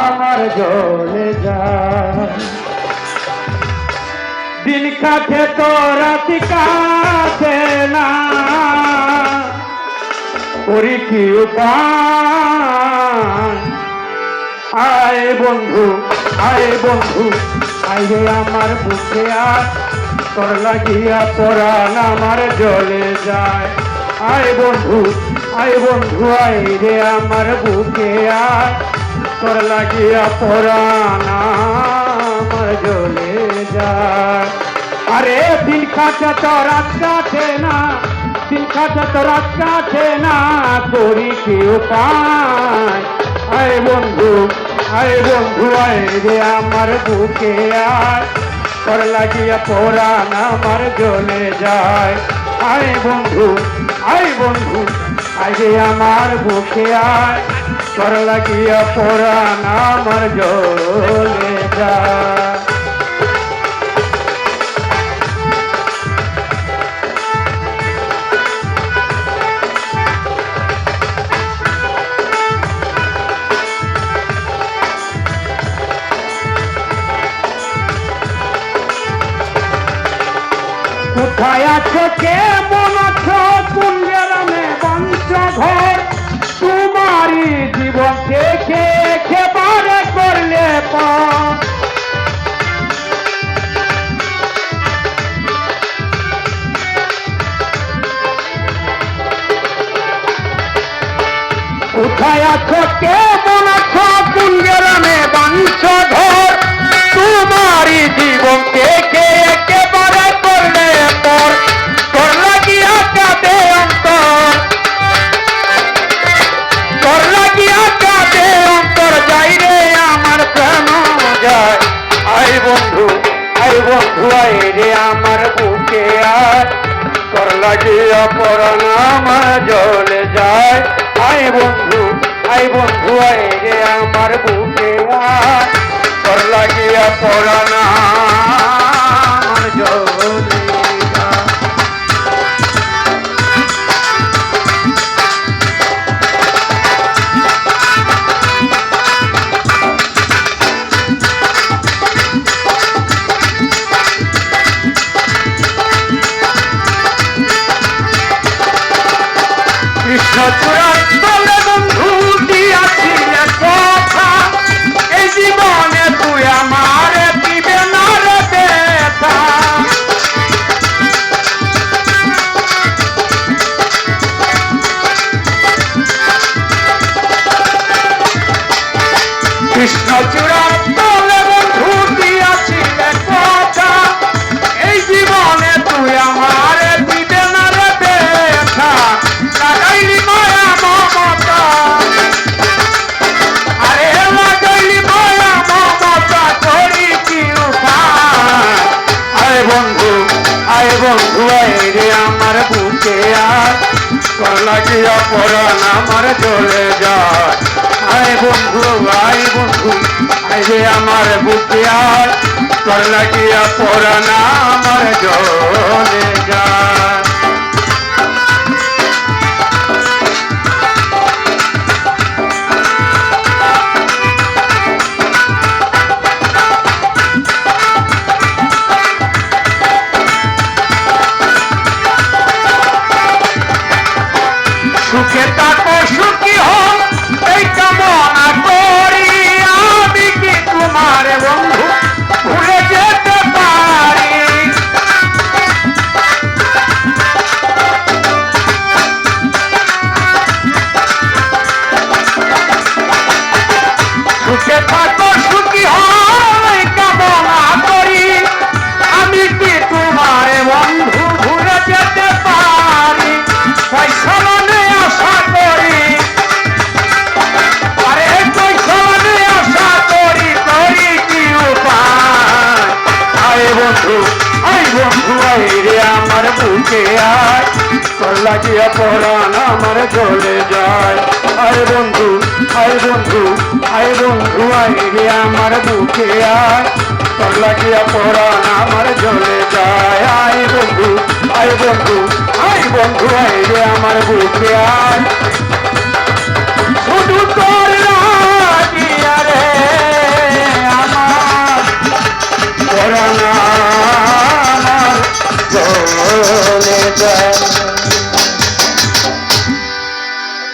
আমার জলে যায় দিন কাটে তো রাতি কাটে না। করি কি আয় বন্ধু আয় বন্ধু, আয় আমার বুকে আর তোর লাগিয়া পরাণ আমার জ্বলে যায়। আয় বন্ধু আয় বন্ধু, আয় রে আমার বুকে আর তোর লাগিয়া পরাণ আমার জ্বলে যায়। আরে দিন কাটে তো রাত কাটে না দিন কাটে তো রাত কাটে না, করি কি উপায়? আয় বন্ধু আয় বন্ধু, আয় রে আমার বুকে আয়। তোর লাগিয়া পরাণ আমার জ্বলে যায়। আয় বন্ধু আয় বন্ধু, আয় আমার বুকে আয়। তোর লাগিয়া পরাণ আমার জ্বলে যায় কোথায় আছো কেমন আছো? জীবন থেকে খেবারে করলে পর কোথায় আছো কেমন আছো কোন গ্রামে বংশ আই বন্ধু আই রে আমার বুকে আর তোর লাগিয়া পরাণ আমার জলে যায়। আই বন্ধু আই বন্ধু আই রে আমার বুকে আর তোর লাগিয়া পরাণ no বুকে আয় তোর লাগিয়া পরাণ আমার চলে যায়। আয় বন্ধু আয় বন্ধু, আয় রে আমার বুকে আয় তোর লাগিয়া পরাণ আমার চলে যায়। বন্ধু আয় বন্ধু আয় রে আমার বুকে আয়। তোর আমার চলে যায়। আয় বন্ধু আয় বন্ধু আয় বন্ধু, আয় রে আমার বুকে আয়। তোর আমার চলে যায়। আয় বন্ধু আয় বন্ধু আয় বন্ধু, আয় রে আমার বুকে আয়।